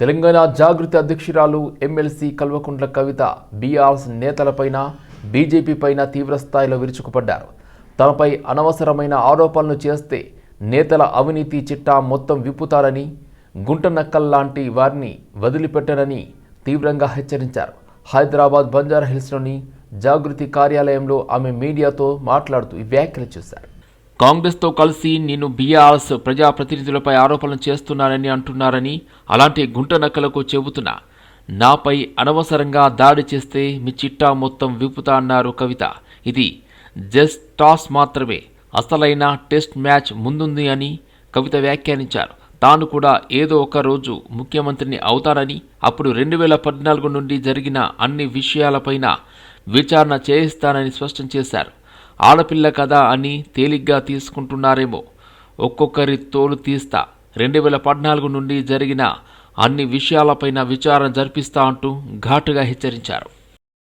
తెలంగాణ జాగృతి అధ్యక్షురాలు MLC Kalvakuntla Kavitha BRS నేతలపైన BJP పైన తీవ్రస్థాయిలో విరుచుకుపడ్డారు. తనపై అనవసరమైన ఆరోపణలు చేస్తే నేతల అవినీతి చిట్టా మొత్తం విప్పుతారని గుంట నక్కల్లాంటి వారిని వదిలిపెట్టరని తీవ్రంగా హెచ్చరించారు. హైదరాబాద్ బంజారా హిల్స్లోని జాగృతి కార్యాలయంలో ఆమె మీడియాతో మాట్లాడుతూ ఈ వ్యాఖ్యలు చేశారు. కాంగ్రెస్తో కలిసి నేను బీఆర్ఎస్ ప్రజాప్రతినిధులపై ఆరోపణలు చేస్తున్నానని అంటున్నారని అలాంటి గుంట నక్కలకు చెబుతున్నా. నాపై అనవసరంగా దాడి చేస్తే మీ చిట్టా మొత్తం విప్పుతా అన్నారు కవిత. ఇది జస్ట్ టాస్ మాత్రమే. అసలైన టెస్ట్ మ్యాచ్ ముందుంది అని కవిత వ్యాఖ్యానించారు. తాను కూడా ఏదో ఒక రోజు ముఖ్యమంత్రిని అవుతానని అప్పుడు రెండు వేల పద్నాలుగు నుండి జరిగిన అన్ని విషయాలపైన విచారణ చేయిస్తానని స్పష్టం చేశారు. ఆడపిల్ల కదా అని తేలిగ్గా తీసుకుంటున్నారేమో. ఒక్కొక్కరి తోలు తీస్తా. రెండు వేల పద్నాలుగు నుండి జరిగిన అన్ని విషయాలపైన విచారణ జరిపిస్తా అంటూ ఘాటుగా హెచ్చరించారు.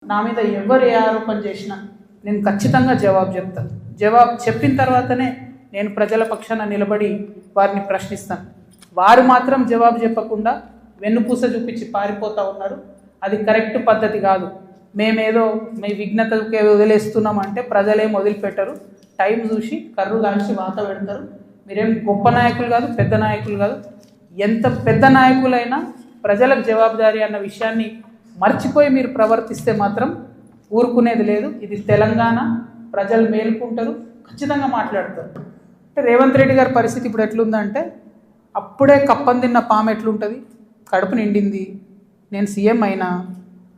నా మీద ఎవరు ఏ ఆరోపణ చేసినా నేను ఖచ్చితంగా జవాబు చెప్తాను జవాబు చెప్పిన తర్వాతనే నేను ప్రజల పక్షాన నిలబడి వారిని ప్రశ్నిస్తాను. వారు మాత్రం జవాబు చెప్పకుండా వెన్నుపూస చూపించి పారిపోతూ ఉన్నారు. అది కరెక్ట్ పద్ధతి కాదు. మేమేదో మీ విఘ్నతకే వదిలేస్తున్నామంటే ప్రజలేం వదిలిపెట్టరు టైం చూసి కర్రు కాల్చి వాత పెడతారు. మీరేం గొప్ప నాయకులు కాదు పెద్ద నాయకులు కాదు. ఎంత పెద్ద నాయకులైనా ప్రజలకు జవాబుదారీ అన్న విషయాన్ని మర్చిపోయి మీరు ప్రవర్తిస్తే మాత్రం ఊరుకునేది లేదు. ఇది తెలంగాణ ప్రజలు మేలుకుంటారు ఖచ్చితంగా మాట్లాడతారు. అంటే రేవంత్ రెడ్డి గారి పరిస్థితి ఇప్పుడు ఎట్లుందంటే అప్పుడే కప్పం తిన్న పాము ఎట్లుంటుంది? కడుపు నిండింది. నేను సీఎం అయినా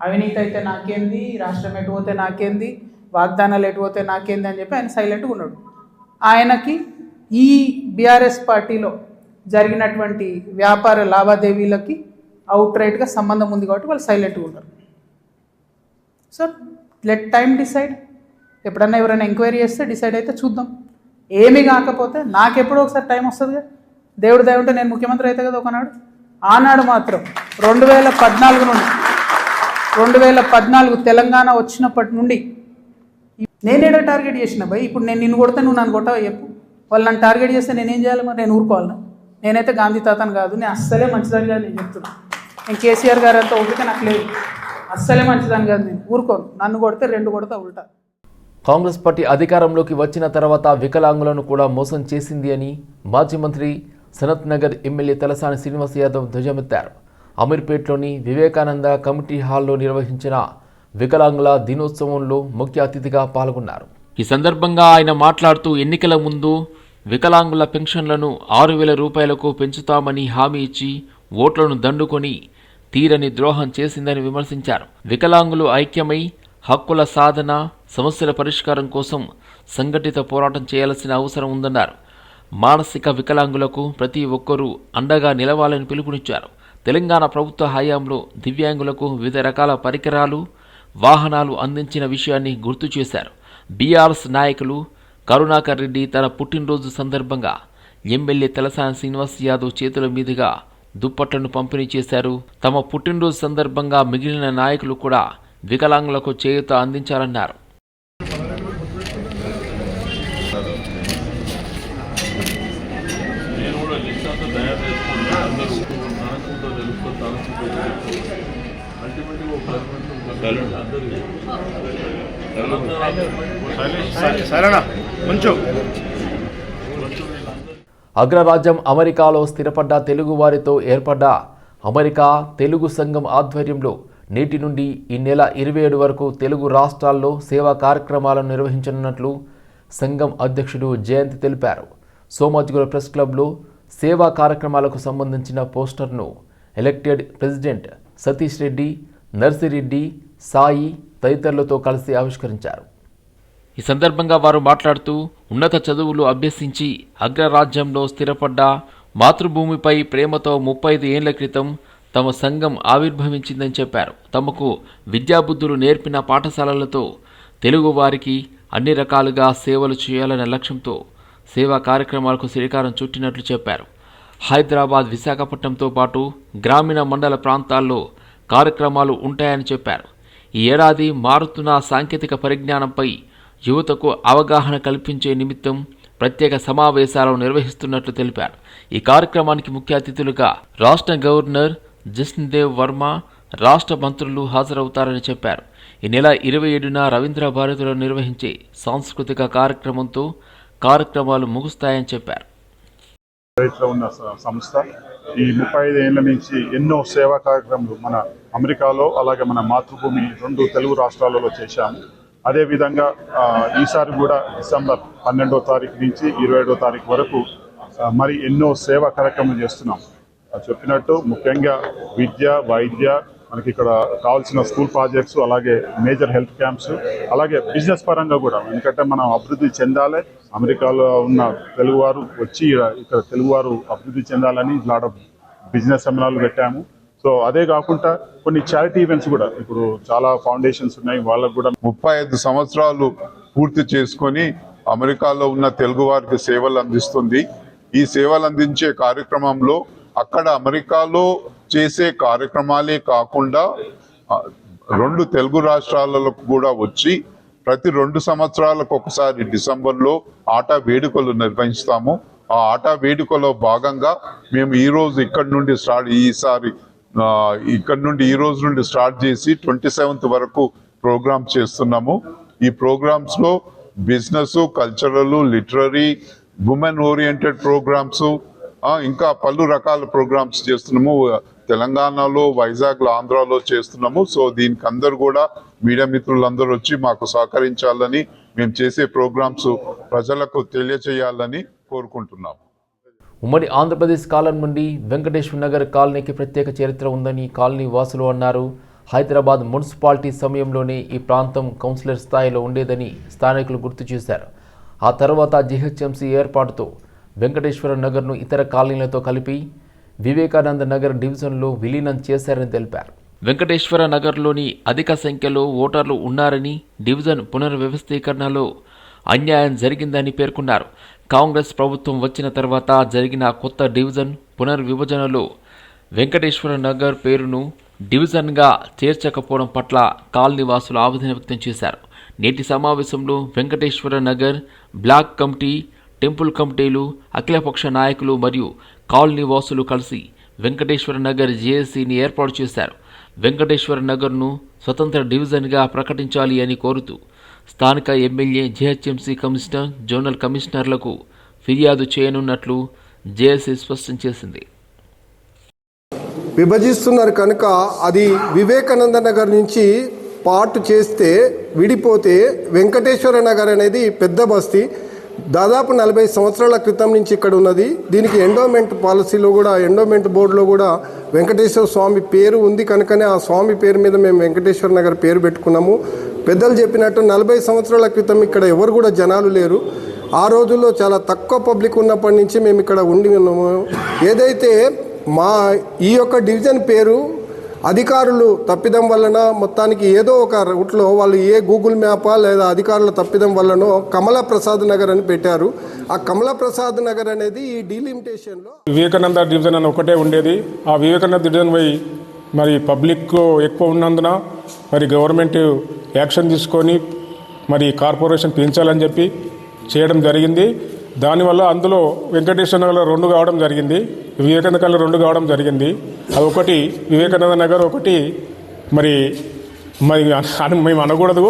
అవినీతి అయితే నాకేంది? రాష్ట్రం ఎటు పోతే నాకేంది? వాగ్దానాలు ఎటు పోతే నాకేంది అని చెప్పి ఆయన సైలెంట్గా ఉన్నాడు. ఆయనకి ఈ బీఆర్ఎస్ పార్టీలో జరిగినటువంటి వ్యాపార లావాదేవీలకి అవుట్ రైట్గా సంబంధం ఉంది కాబట్టి వాళ్ళు సైలెంట్గా ఉన్నారు. సో లెట్ టైం డిసైడ్ ఎప్పుడన్నా ఎవరైనా ఎంక్వైరీ చేస్తే డిసైడ్ అయితే చూద్దాం. ఏమీ కాకపోతే నాకెప్పుడో ఒకసారి టైం వస్తుందిగా దేవుడు దేవుంటే నేను ముఖ్యమంత్రి అయితే కదా ఒకనాడు. ఆనాడు మాత్రం రెండు వేల పద్నాలుగు నుండి రెండు వేల పద్నాలుగు తెలంగాణ వచ్చినప్పటి నుండి నేనేడో టార్గెట్ చేసిన భయ్? ఇప్పుడు నేను నిన్ను కొడతా నువ్వు నన్ను కొట్టవా చెప్పు. వాళ్ళు నన్ను టార్గెట్ చేస్తే నేనేం చేయాలి మరి? నేను ఊరుకోవాలన్నా నేనైతే గాంధీ తాతను కాదు నేను అస్సలే మంచిదని కాదు నేను చెప్తున్నా. నేను కేసీఆర్ గారు అంతా ఓపిక నాకు లేదు. అస్సలే మంచిదని కాదు నేను. ఊరుకోను. నన్ను కొడితే రెండు కొడతా ఉల్టా. కాంగ్రెస్ పార్టీ అధికారంలోకి వచ్చిన తర్వాత వికలాంగులను కూడా మోసం చేసింది అని మాజీ మంత్రి సనత్ నగర్ ఎమ్మెల్యే తలసాని శ్రీనివాస్ యాదవ్ ధ్వజమెత్తారు. అమీర్పేట్లోని వివేకానంద కమిటీ హాల్లో నిర్వహించిన వికలాంగుల దినోత్సవంలో ముఖ్య అతిథిగా పాల్గొన్నారు. ఈ సందర్భంగా ఆయన మాట్లాడుతూ ఎన్నికల ముందు వికలాంగుల పెన్షన్లను ఆరు వేల రూపాయలకు పెంచుతామని హామీ ఇచ్చి ఓట్లను దండుకొని తీరని ద్రోహం చేసిందని విమర్శించారు. వికలాంగులు ఐక్యమై హక్కుల సాధన సమస్యల పరిష్కారం కోసం సంఘటిత పోరాటం చేయాల్సిన అవసరం ఉందన్నారు. మానసిక వికలాంగులకు ప్రతి ఒక్కరూ అండగా నిలవాలని పిలుపునిచ్చారు. తెలంగాణ ప్రభుత్వ హయాంలో దివ్యాంగులకు వివిధ రకాల పరికరాలు వాహనాలు అందించిన విషయాన్ని గుర్తు చేశారు. బీఆర్ఎస్ నాయకులు కరుణాకర్ రెడ్డి తన పుట్టినరోజు సందర్భంగా ఎమ్మెల్యే తలసాని శ్రీనివాస్ యాదవ్ చేతుల మీదుగా దుప్పట్లను పంపిణీ చేశారు. తమ పుట్టినరోజు సందర్భంగా మిగిలిన నాయకులు కూడా వికలాంగులకు చేయూత అందించాలన్నారు. నేను కూడా అల్టిమేట్గా ఒక అందరూ సరేనా? కొంచెం అగ్రరాజ్యం అమెరికాలో స్థిరపడ్డ తెలుగువారితో ఏర్పడ్డ అమెరికా తెలుగు సంఘం ఆధ్వర్యంలో నేటి నుండి ఈ నెల ఇరవై ఏడు వరకు తెలుగు రాష్ట్రాల్లో సేవా కార్యక్రమాలను నిర్వహించనున్నట్లు సంఘం అధ్యక్షుడు జయంత్ తెలిపారు. సోమాజిగూడ ప్రెస్ క్లబ్లో సేవా కార్యక్రమాలకు సంబంధించిన పోస్టర్ను ఎలక్టెడ్ ప్రెసిడెంట్ సతీష్ రెడ్డి నర్సిరెడ్డి సాయి తదితరులతో కలిసి ఆవిష్కరించారు. ఈ సందర్భంగా వారు మాట్లాడుతూ ఉన్నత చదువులు అభ్యసించి అగ్రరాజ్యంలో స్థిరపడ్డ మాతృభూమిపై ప్రేమతో ముప్పై ఐదు ఏళ్ళ క్రితం తమ సంఘం ఆవిర్భవించిందని చెప్పారు. తమకు విద్యాబుద్ధులు నేర్పిన పాఠశాలలతో తెలుగువారికి అన్ని రకాలుగా సేవలు చేయాలనే లక్ష్యంతో సేవా కార్యక్రమాలకు శ్రీకారం చుట్టినట్లు చెప్పారు. హైదరాబాద్ విశాఖపట్నంతో పాటు గ్రామీణ మండల ప్రాంతాల్లో కార్యక్రమాలు ఉంటాయని చెప్పారు. ఈ ఏడాది మారుతున్న సాంకేతిక పరిజ్ఞానంపై యువతకు అవగాహన కల్పించే నిమిత్తం ప్రత్యేక సమావేశాలను నిర్వహిస్తున్నట్లు తెలిపారు. ఈ కార్యక్రమానికి ముఖ్య అతిథులుగా రాష్ట్ర గవర్నర్ జస్న్దేవ్ వర్మ రాష్ట్ర మంత్రులు హాజరవుతారని చెప్పారు. ఈ నెల ఇరవై ఏడున రవీంద్ర భారతిలో నిర్వహించే సాంస్కృతిక కార్యక్రమంతో కార్యక్రమాలు ముగుస్తాయని చెప్పారు. కువైట్లో ఉన్న సంస్థ ఈ ముప్పై ఐదు ఏళ్ళ నుంచి ఎన్నో సేవా కార్యక్రమాలు మన అమెరికాలో అలాగే మన మాతృభూమి రెండు తెలుగు రాష్ట్రాలలో చేశాము. అదేవిధంగా ఈసారి కూడా డిసెంబర్ పన్నెండో తారీఖు నుంచి ఇరవై ఏడో తారీఖు వరకు మరి ఎన్నో సేవా కార్యక్రమాలు చేస్తున్నాం. చెప్పినట్టు ముఖ్యంగా విద్య వైద్య మనకి ఇక్కడ కావాల్సిన స్కూల్ ప్రాజెక్ట్స్ అలాగే మేజర్ హెల్త్ క్యాంప్స్ అలాగే బిజినెస్ పరంగా కూడా. ఎందుకంటే మనం అభివృద్ధి చెందాలి అమెరికాలో ఉన్న తెలుగువారు వచ్చి ఇక్కడ తెలుగువారు అభివృద్ధి చెందాలని లాట్ ఆఫ్ బిజినెస్ సెమినార్లు పెట్టాము. సో అదే కాకుండా కొన్ని చారిటీ ఈవెంట్స్ కూడా. ఇప్పుడు చాలా ఫౌండేషన్స్ ఉన్నాయి వాళ్ళకు కూడా ముప్పై ఐదు సంవత్సరాలు పూర్తి చేసుకొని అమెరికాలో ఉన్న తెలుగు వారికి సేవలు అందిస్తుంది. ఈ సేవలు అందించే కార్యక్రమంలో అక్కడ అమెరికాలో చేసే కార్యక్రమాలే కాకుండా రెండు తెలుగు రాష్ట్రాలకు కూడా వచ్చి ప్రతి రెండు సంవత్సరాలకు ఒకసారి డిసెంబర్లో ఆట వేడుకలు నిర్వహిస్తాము. ఆ ఆట వేడుకలో భాగంగా మేము ఈరోజు ఇక్కడ ఇక్కడి నుండి స్టార్ట్ ఈసారి ఇక్కడ నుండి ఈ రోజు నుండి స్టార్ట్ చేసి ట్వంటీ సెవెంత్ వరకు ప్రోగ్రామ్ చేస్తున్నాము. ఈ ప్రోగ్రామ్స్లో business cultural literary women oriented programs ఇంకా పలు రకాల ప్రోగ్రామ్స్ చేస్తున్నాము. తెలంగాణలో వైజాగ్లో ఆంధ్రాలో చేస్తున్నాము. సో దీనికి అందరు కూడా మీడియా మిత్రులందరూ వచ్చి మాకు సహకరించాలని మేము చేసే ప్రోగ్రామ్స్ ప్రజలకు తెలియచేయాలని కోరుకుంటున్నాము. ఉమ్మడి ఆంధ్రప్రదేశ్ కాలం నుండి వెంకటేశ్వర నగర్ కాలనీకి ప్రత్యేక చరిత్ర ఉందని కాలనీ వాసులు అన్నారు. హైదరాబాద్ మున్సిపాలిటీ సమయంలోనే ఈ ప్రాంతం కౌన్సిలర్ స్థాయిలో ఉండేదని స్థానికులు గుర్తు చేశారు. ఆ తర్వాత జిహెచ్ఎంసీ ఏర్పాటుతో వెంకటేశ్వర నగర్ను ఇతర కాలనీలతో కలిపి వివేకానంద నగర్ డివిజన్లో విలీనం చేశారని తెలిపారు. వెంకటేశ్వర నగర్లోని అధిక సంఖ్యలో ఓటర్లు ఉన్నారని డివిజన్ పునర్వ్యవస్థీకరణలో అన్యాయం జరిగిందని పేర్కొన్నారు. కాంగ్రెస్ ప్రభుత్వం వచ్చిన తర్వాత జరిగిన కొత్త డివిజన్ పునర్విభజనలో వెంకటేశ్వర నగర్ పేరును డివిజన్గా చేర్చకపోవడం పట్ల కాలనీవాసులు ఆవేదన వ్యక్తం చేశారు. నేటి సమావేశంలో Venkateshwara Nagar block committee temple కమిటీలు అఖిలపక్ష నాయకులు మరియు కాలనీ వాసులు కలిసి వెంకటేశ్వర నగర్ జేఏసీని ఏర్పాటు చేశారు. వెంకటేశ్వర నగర్ను స్వతంత్ర డివిజన్గా ప్రకటించాలి అని కోరుతూ స్థానిక ఎమ్మెల్యే జేహెచ్ఎంసీ కమిషనర్ జోనల్ కమిషనర్లకు ఫిర్యాదు చేయనున్నట్లు జేఏసీ స్పష్టం చేసింది. విభజిస్తున్నారు కనుక అది వివేకానంద నగర్ నుంచి పార్ట్ చేస్తే విడిపోతే వెంకటేశ్వర నగర్ అనేది పెద్ద బస్తీ. దాదాపు నలభై సంవత్సరాల క్రితం నుంచి ఇక్కడ ఉన్నది. దీనికి ఎండోమెంట్ పాలసీలో కూడా ఎండోమెంట్ బోర్డులో కూడా వెంకటేశ్వర స్వామి పేరు ఉంది కనుకనే ఆ స్వామి పేరు మీద మేము వెంకటేశ్వర నగర్ పేరు పెట్టుకున్నాము. పెద్దలు చెప్పినట్టు నలభై సంవత్సరాల క్రితం ఇక్కడ ఎవరు కూడా జనాలు లేరు. ఆ రోజుల్లో చాలా తక్కువ పబ్లిక్ ఉన్నప్పటి నుంచి మేము ఇక్కడ ఉండి ఉన్నాము. ఏదైతే మా ఈ యొక్క డివిజన్ పేరు అధికారులు తప్పిదం వలన మొత్తానికి ఏదో ఒక రూట్లో వాళ్ళు ఏ గూగుల్ మ్యాపా లేదా అధికారుల తప్పిదం వల్లనో కమలా ప్రసాద్ నగర్ అని పెట్టారు. ఆ కమలా ప్రసాద్ నగర్ అనేది ఈ డీలిమిటేషన్లో వివేకానంద డివిజన్ అని ఒకటే ఉండేది. ఆ వివేకానంద డివిజన్ పోయి మరి పబ్లిక్ ఎక్కువ ఉన్నందున మరి గవర్నమెంట్ యాక్షన్ తీసుకొని మరి కార్పొరేషన్ పెంచాలని చెప్పి చేయడం జరిగింది. దానివల్ల అందులో వెంకటేశ్వర నగర్ రెండు కావడం జరిగింది వివేకానంద నగర్లో రెండు కావడం జరిగింది. అది ఒకటి వివేకానంద నగర్ ఒకటి మరి మరి అని మేము అనకూడదు.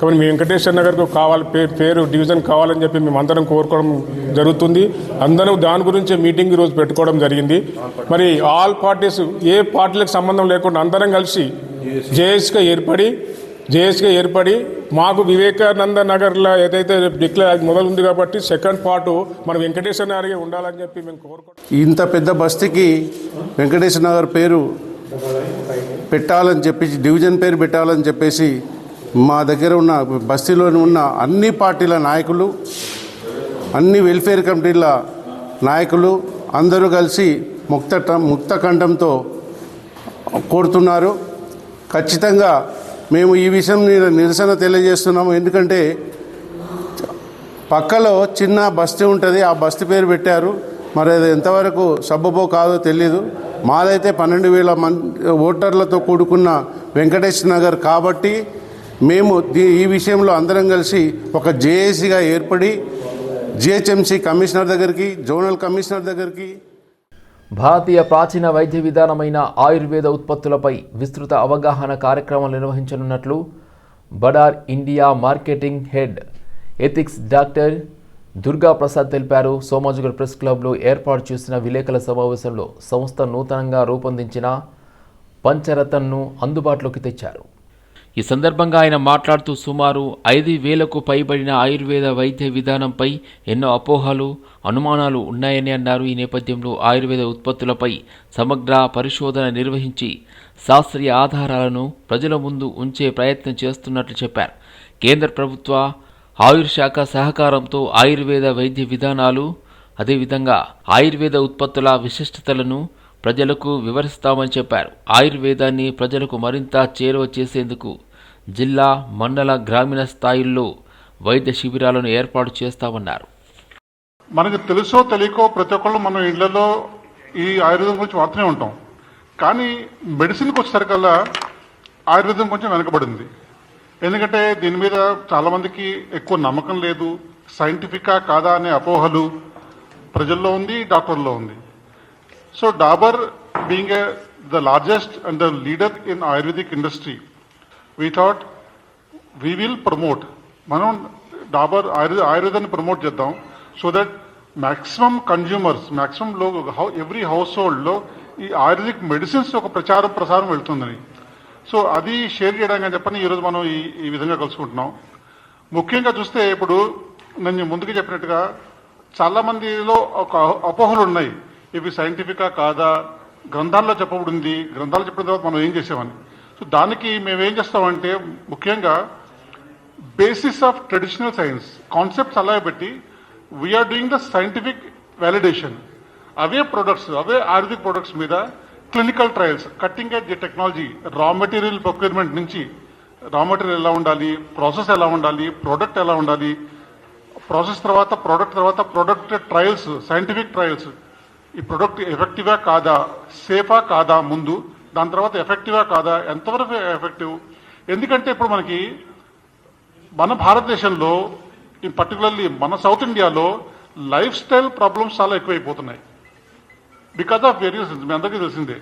కాబట్టి మీ వెంకటేశ్వర నగర్కు కావాలి పే పేరు డివిజన్ కావాలని చెప్పి మేము అందరం కోరుకోవడం జరుగుతుంది. అందరం దాని గురించి మీటింగ్ ఈరోజు పెట్టుకోవడం జరిగింది. మరి ఆల్ పార్టీస్ ఏ పార్టీలకు సంబంధం లేకుండా అందరం కలిసి జేఎస్గా ఏర్పడి జేఎస్కే ఏర్పడి మాకు వివేకానంద నగర్లో ఏదైతే డిక్లేర్ అది మొదలు ఉంది కాబట్టి సెకండ్ పార్ట్ మన వెంకటేశ్వర నగర్గా ఉండాలని చెప్పి మేము కోరుకో ఇంత పెద్ద బస్తీకి వెంకటేశ్వర నగర్ పేరు పెట్టాలని చెప్పేసి డివిజన్ పేరు పెట్టాలని చెప్పేసి మా దగ్గర ఉన్న బస్తీలోని ఉన్న అన్ని పార్టీల నాయకులు అన్ని వెల్ఫేర్ కమిటీల నాయకులు అందరూ కలిసి ముక్త ముక్త కంఠంతో కోరుతున్నారు. ఖచ్చితంగా మేము ఈ విషయం నిరసన తెలియజేస్తున్నాము. ఎందుకంటే పక్కలో చిన్న బస్తీ ఉంటుంది. ఆ బస్తీ పేరు పెట్టారు. మరి అది ఎంతవరకు సబ్బబో కాదో తెలియదు మాదైతే పన్నెండు వేల మంది ఓటర్లతో కూడుకున్న వెంకటేష్ నగర్ కాబట్టి మేము దీ- ఈ విషయంలో అందరం కలిసి ఒక జేఏసీగా ఏర్పడి జిహెచ్ఎంసీ కమిషనర్ దగ్గరికి జోనల్ కమిషనర్ దగ్గరికి భారతీయ ప్రాచీన వైద్య విధానమైన ఆయుర్వేద ఉత్పత్తులపై విస్తృత అవగాహన కార్యక్రమం నిర్వహించనున్నట్లు బడార్ India marketing head ethics doctor Durga Prasad తెలిపారు. సోమాజిగడ్ ప్రెస్ క్లబ్లో ఏర్పాటు చేసిన విలేకరుల సమావేశంలో సంస్థ నూతనంగా రూపొందించిన పంచరతన్ను అందుబాటులోకి తెచ్చారు. ఈ సందర్భంగా ఆయన మాట్లాడుతూ సుమారు ఐదు వేలకు పైబడిన ఆయుర్వేద వైద్య విధానంపై ఎన్నో అపోహలు అనుమానాలు ఉన్నాయని అన్నారు. ఈ నేపథ్యంలో ఆయుర్వేద ఉత్పత్తులపై సమగ్ర పరిశోధన నిర్వహించి శాస్త్రీయ ఆధారాలను ప్రజల ముందు ఉంచే ప్రయత్నం చేస్తున్నట్లు చెప్పారు. కేంద్ర ప్రభుత్వ ఆయుర్ శాఖ సహకారంతో ఆయుర్వేద వైద్య విధానాలు అదేవిధంగా ఆయుర్వేద ఉత్పత్తుల విశిష్టతలను ప్రజలకు వివరిస్తామని చెప్పారు. ఆయుర్వేదాన్ని ప్రజలకు మరింత చేరువ చేసేందుకు జిల్లా మండల గ్రామీణ స్థాయిల్లో వైద్య శిబిరాలను ఏర్పాటు చేస్తామన్నారు. మనకు తెలుసో తెలియకో ప్రతి ఒక్కళ్ళు మనం ఇళ్ళలో ఈ ఆయుర్వేదం గురించి వాడుతూనే ఉంటాం. కానీ మెడిసిన్కి వచ్చేసరికల్లా ఆయుర్వేదం కొంచెం వెనకబడింది. ఎందుకంటే దీని మీద చాలా మందికి ఎక్కువ నమ్మకం లేదు. సైంటిఫికా కాదా అనే అపోహలు ప్రజల్లో ఉంది డాక్టర్లో ఉంది. So Dabur being a the largest and the leader in Ayurvedic industry we thought we will promote మనం డాబర్ ఆయుర్వేద ఆయుర్వేదాన్ని ప్రమోట్ చేద్దాం. So that maximum consumers maximum లో ఎవ్రీ హౌస్ హోల్డ్లో ఈ ఆయుర్వేదిక్ మెడిసిన్స్ ఒక ప్రచారం ప్రసారం వెళ్తుందని. సో అది షేర్ చేయడానికి అని చెప్పని ఈరోజు మనం ఈ ఈ విధంగా కలుసుకుంటున్నాం. ముఖ్యంగా చూస్తే ఇప్పుడు నేను ముందుకు చెప్పినట్టుగా చాలా మందిలో ఒక అపోహలు ఉన్నాయి. ఇవి సైంటిఫికా కాదా? గ్రంథాల్లో చెప్పబడింది. గ్రంథాలు చెప్పిన తర్వాత మనం ఏం చేసామని సో దానికి మేము ఏం చేస్తామంటే ముఖ్యంగా basis of traditional science concepts అలాగే పెట్టి we're doing the scientific validation away products అవే ఆయుర్వేదిక్ ప్రొడక్ట్స్ మీద clinical trials cutting edge technology raw material procurement నుంచి రా మెటీరియల్ ఎలా ఉండాలి ప్రాసెస్ ఎలా ఉండాలి ప్రోడక్ట్ ఎలా ఉండాలి ప్రాసెస్ తర్వాత ప్రోడక్ట్ తర్వాత ప్రోడక్ట్ ట్రయల్స్ సైంటిఫిక్ ట్రయల్స్ ఈ ప్రొడక్ట్ ఎఫెక్టివా కాదా సేఫా కాదా ముందు దాని తర్వాత ఎఫెక్టివా కాదా ఎంతవరకు ఎఫెక్టివ్ ఎందుకంటే ఇప్పుడు మనకి మన భారతదేశంలో ఇన్ పర్టికులర్లీ మన సౌత్ ఇండియాలో లైఫ్ స్టైల్ ప్రాబ్లమ్స్ చాలా ఎక్కువైపోతున్నాయి. బికాస్ ఆఫ్ వేరియస్ మీ అందరికీ తెలిసిందే.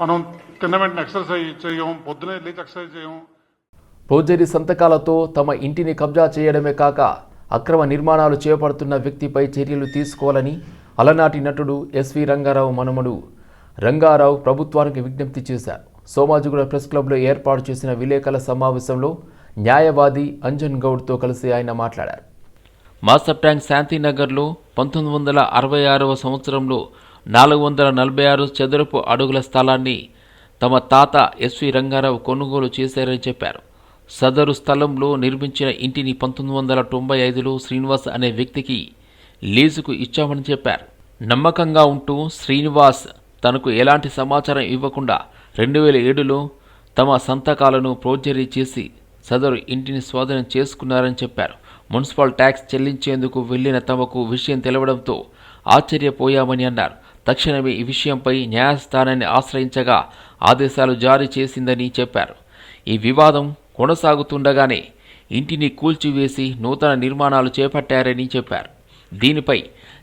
మనం తిన్న వెంటనే ఎక్సర్సైజ్ చేయం పొద్దునే లేచి ఎక్సర్సైజ్ చేయం. ఫౌర్జరీ సంతకాలతో తమ ఇంటిని కబ్జా చేయడమే కాక అక్రమ నిర్మాణాలు చేపడుతున్న వ్యక్తిపై చర్యలు తీసుకోవాలని అలనాటి నటుడు ఎస్వి రంగారావు మనుమడు రంగారావు ప్రభుత్వానికి విజ్ఞప్తి చేశారు. సోమాజిగూడ ప్రెస్ క్లబ్లో ఏర్పాటు చేసిన విలేకరుల సమావేశంలో న్యాయవాది అంజన్ గౌడ్తో కలిసి ఆయన మాట్లాడారు. మాస్టర్ ట్యాంక్ శాంతినగర్లో పంతొమ్మిది వందల అరవై ఆరవ సంవత్సరంలో నాలుగు వందల నలభై ఆరు చదరపు అడుగుల స్థలాన్ని తమ తాత ఎస్వి రంగారావు కొనుగోలు చేశారని చెప్పారు. సదరు స్థలంలో నిర్మించిన ఇంటిని పంతొమ్మిది వందల తొంభై ఐదులో శ్రీనివాస్ అనే వ్యక్తికి లీజుకు ఇచ్చామని చెప్పారు. నమ్మకంగా ఉంటూ శ్రీనివాస్ తనకు ఎలాంటి సమాచారం ఇవ్వకుండా రెండు వేల ఏడులో తమ సంతకాలను ప్రోజరీ చేసి సదరు ఇంటిని స్వాధీనం చేసుకున్నారని చెప్పారు. మున్సిపల్ ట్యాక్స్ చెల్లించేందుకు వెళ్ళిన తమకు విషయం తెలవడంతో ఆశ్చర్యపోయామని అన్నారు. తక్షణమే ఈ విషయంపై న్యాయస్థానాన్ని ఆశ్రయించగా ఆదేశాలు జారీ చేసిందని చెప్పారు. ఈ వివాదం కొనసాగుతుండగానే ఇంటిని కూల్చివేసి నూతన నిర్మాణాలు చేపట్టారని చెప్పారు. దీనిపై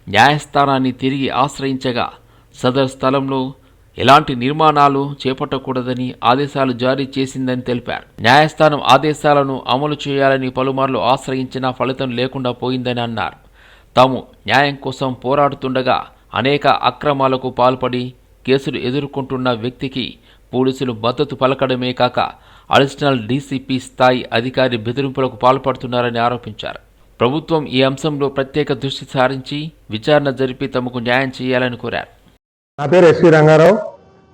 న్యాయస్థానాన్ని తిరిగి ఆశ్రయించగా సదర్ స్థలంలో ఎలాంటి నిర్మాణాలు చేపట్టకూడదని ఆదేశాలు జారీ చేసిందని తెలిపారు. న్యాయస్థానం ఆదేశాలను అమలు చేయాలని పలుమార్లు ఆశ్రయించినా ఫలితం లేకుండా పోయిందని అన్నారు. తాము న్యాయం కోసం పోరాడుతుండగా అనేక అక్రమాలకు పాల్పడి కేసులు ఎదుర్కొంటున్న వ్యక్తికి పోలీసులు మద్దతు పలకడమే కాక అడిషనల్ డీసీపీ స్థాయి అధికారి బెదిరింపులకు పాల్పడుతున్నారని ఆరోపించారు. ప్రభుత్వం ఈ అంశంలో ప్రత్యేక దృష్టి సారించి విచారణ జరిపి తమకు న్యాయం చేయాలని కోరారు. నా పేరు ఎస్వి రంగారావు.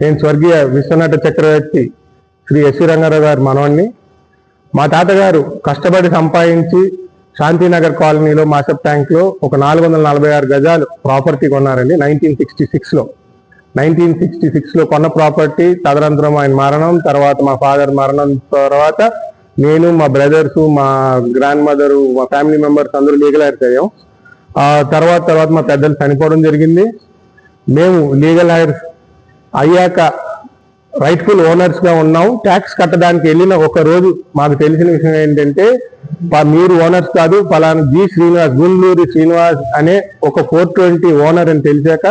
నేను స్వర్గీయ విశ్వనాథ చక్రవర్తి శ్రీ ఎస్వి రంగారావు గారి మనవాణ్ణి. మా తాతగారు కష్టపడి సంపాదించి శాంతినగర్ కాలనీలో మాసప్ ట్యాంక్లో ఒక నాలుగు వందల నలభై ఆరు గజాలు ప్రాపర్టీ కొన్నారండి. నైన్టీన్ సిక్స్టీ సిక్స్లో. నైన్టీన్ సిక్స్టీ సిక్స్లో కొన్న ప్రాపర్టీ తదనంతరం ఆయన మరణం తర్వాత మా ఫాదర్ మరణం తర్వాత నేను మా బ్రదర్స్ మా గ్రాండ్ మదర్ మా ఫ్యామిలీ మెంబర్స్ అందరూ లీగల్ అయ్యాం ఆ తర్వాత తర్వాత మా పెద్దలు చనిపోవడం జరిగింది. మేము లీగల్ హైర్స్ అయ్యాక రైట్ఫుల్ ఓనర్స్గా ఉన్నాం. ట్యాక్స్ కట్టడానికి వెళ్ళిన ఒక రోజు మాకు తెలిసిన విషయం ఏంటంటే మీరు ఓనర్స్ కాదు ఫలానా జి శ్రీనివాస్ గుండూరి శ్రీనివాస్ అనే ఒక ఫోర్ ట్వంటీ ఓనర్ అని తెలిసాక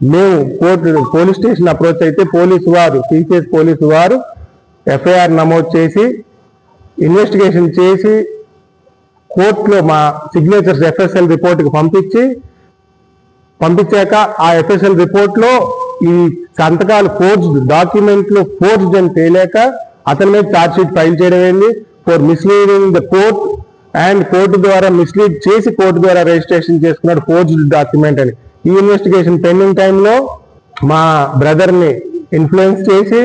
మేము కోర్టు పోలీస్ స్టేషన్ అప్రోచ్ అయితే పోలీసు వారు టీచర్స్ పోలీసు వారు ఎఫ్ఐఆర్ నమోదు చేసి ఇన్వెస్టిగేషన్ చేసి కోర్టులో మా సిగ్నేచర్స్ ఎఫ్ఎస్ఎల్ రిపోర్ట్కి పంపించి పంపించాక ఆ ఎఫ్ఎస్ఎల్ రిపోర్ట్లో ఈ సంతకాలు ఫోర్జ్డ్ డాక్యుమెంట్లు ఫోర్జ్డ్ అని తేలేక అతని మీద ఛార్జ్ షీట్ ఫైల్ చేయడం అయింది for misleading the court and court ద్వారా మిస్లీడ్ చేసి కోర్టు ద్వారా రిజిస్ట్రేషన్ చేసుకున్నాడు ఫోర్జ్డ్ డాక్యుమెంట్ అని. ఈ ఇన్వెస్టిగేషన్ పెండింగ్ టైంలో మా బ్రదర్ని ఇన్ఫ్లుయెన్స్ చేసి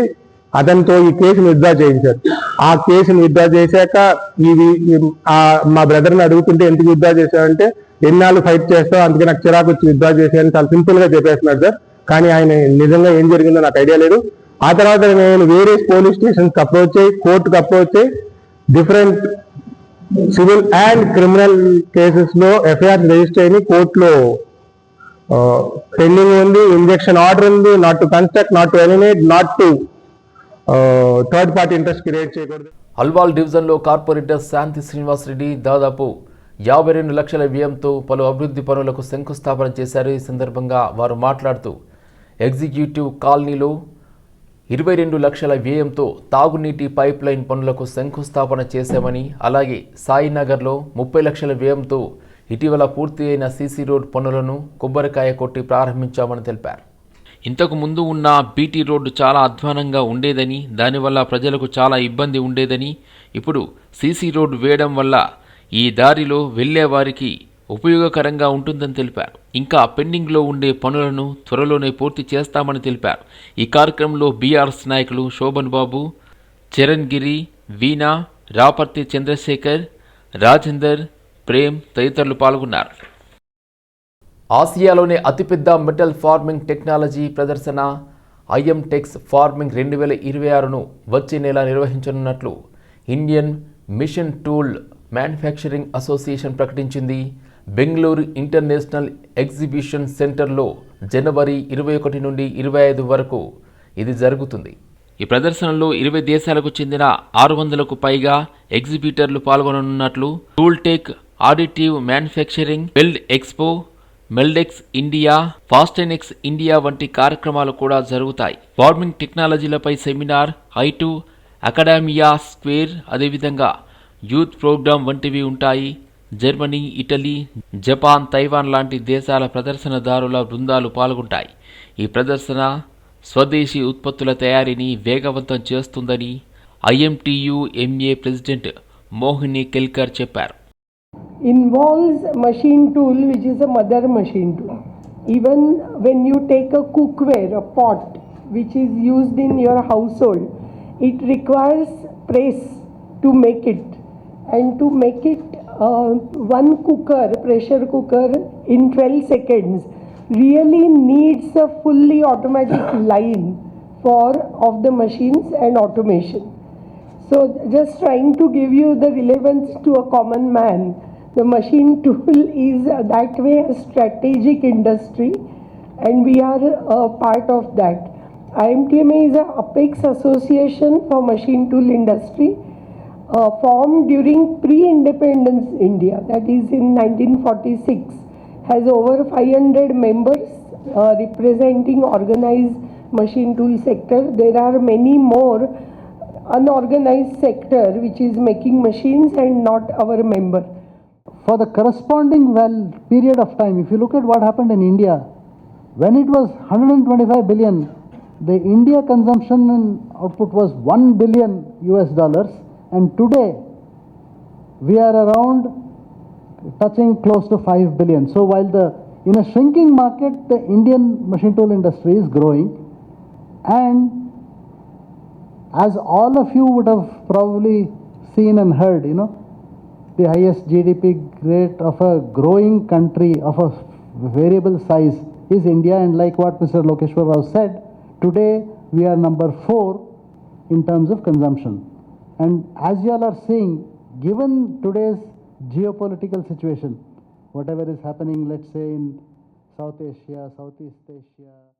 అతనితో ఈ కేసును విత్డ్రా చేయించారు. ఆ కేసును విత్డ్రా చేశాక ఇది మా బ్రదర్ని అడుగుతుంటే ఎందుకు విత్డ్రా చేశారంటే ఎన్నాళ్ళు ఫైట్ చేస్తావు? అందుకే నాకు చిరాకు వచ్చి విత్డ్రా చేసేయని చాలా సింపుల్గా చెప్పేస్తున్నాడు సార్. కానీ ఆయన నిజంగా ఏం జరిగిందో నాకు ఐడియా లేదు. ఆ తర్వాత నేను వేరే పోలీస్ స్టేషన్కి అప్రోచ్ అయ్యి కోర్టుకు అప్రోచ్ అయ్యి డిఫరెంట్ సివిల్ అండ్ క్రిమినల్ కేసెస్లో ఎఫ్ఐఆర్ రిజిస్టర్ అయ్యి కోర్టులో పెండింగ్ ఉంది ఇంజెక్షన్ ఆర్డర్ ఉంది. Not to construct not to eliminate not to third party interest create చేయకూడదు. అల్వాల్ డివిజన్లో కార్పొరేటర్ శాంతి శ్రీనివాస్ రెడ్డి దాదాపు యాభై రెండు లక్షల వ్యయంతో పలు అభివృద్ధి పనులకు శంకుస్థాపన చేశారు. ఈ సందర్భంగా వారు మాట్లాడుతూ ఎగ్జిక్యూటివ్ కాలనీలో ఇరవై రెండు లక్షల వ్యయంతో తాగునీటి పైప్ లైన్ పనులకు శంకుస్థాపన చేశామని అలాగే సాయినగర్లో ముప్పై లక్షల వ్యయంతో ఇటీవల పూర్తి అయిన సీసీ రోడ్ పనులను కొబ్బరికాయ కొట్టి ప్రారంభించామని తెలిపారు. ఇంతకు ముందు ఉన్న బీటీ రోడ్డు చాలా అధ్వానంగా ఉండేదని దానివల్ల ప్రజలకు చాలా ఇబ్బంది ఉండేదని ఇప్పుడు సీసీ రోడ్డు వేయడం వల్ల ఈ దారిలో వెళ్ళేవారికి ఉపయోగకరంగా ఉంటుందని తెలిపారు. ఇంకా పెండింగ్లో ఉండే పనులను త్వరలోనే పూర్తి చేస్తామని తెలిపారు. ఈ కార్యక్రమంలో బీఆర్ఎస్ నాయకులు శోభన్ బాబు చరణ్ గిరి వీణా రాపర్తి చంద్రశేఖర్ రాజేందర్ ప్రేమ్ తదితరులు పాల్గొన్నారు. ఆసియాలోనే అతిపెద్ద మెటల్ ఫార్మింగ్ టెక్నాలజీ ప్రదర్శన ఐఎంటెక్స్ ఫార్మింగ్ రెండు వేల ఇరవై ఆరును వచ్చే నెల నిర్వహించనున్నట్లు Indian mission tool manufacturing association ప్రకటించింది. బెంగళూరు ఇంటర్నేషనల్ ఎగ్జిబిషన్ సెంటర్లో జనవరి ఇరవై ఒకటి నుండి ఇరవై ఐదు వరకు ఇది జరుగుతుంది. ఈ ప్రదర్శనలో ఇరవై దేశాలకు చెందిన ఆరు వందలకు పైగా ఎగ్జిబిటర్లు పాల్గొననున్నట్లు ToolTech additive manufacturing weld expo Meldex India Fastenex India వంటి కార్యక్రమాలు కూడా జరుగుతాయి. ఫార్మింగ్ టెక్నాలజీలపై సెమినార్ హైటు అకాడమియా స్క్వేర్ అదేవిధంగా యూత్ ప్రోగ్రామ్ వంటివి ఉంటాయి. జర్మనీ ఇటలీ జపాన్ తైవాన్ లాంటి దేశాల ప్రదర్శనదారుల బృందాలు పాల్గొంటాయి. ఈ ప్రదర్శన స్వదేశీ ఉత్పత్తుల తయారీని వేగవంతం చేస్తుందని IMTMA president Mohini Kelkar చెప్పారు. Involves machine tool which is a mother machine tool even when you take a cookware a pot which is used in your household it requires press to make it and to make it uh, one cooker pressure cooker in 12 seconds really needs a fully automatic line for of the machines and automation so just trying to give you the relevance to a common man the machine tool is uh, that way a strategic industry and we are a part of that. IMTMA is a apex association for machine tool industry uh, formed during pre-independence India that is in 1946 has over 500 members uh, representing organized machine tool sector. There are many more unorganized sector which is making machines and not our member. for the corresponding well period of time, if you look at what happened in India, when it was 125 billion, the India consumption and output was 1 billion US dollars, and today we are around touching close to 5 billion. So while the in a shrinking market, the Indian machine tool industry is growing, and as all of you would have probably seen and heard, you know, the highest GDP rate of a growing country of a variable size is India, and like what Mr. Lokeshwar Rao said, today we are number four in terms of consumption. And as you all are seeing, given today's geopolitical situation, whatever is happening, let's say in South Asia, Southeast Asia,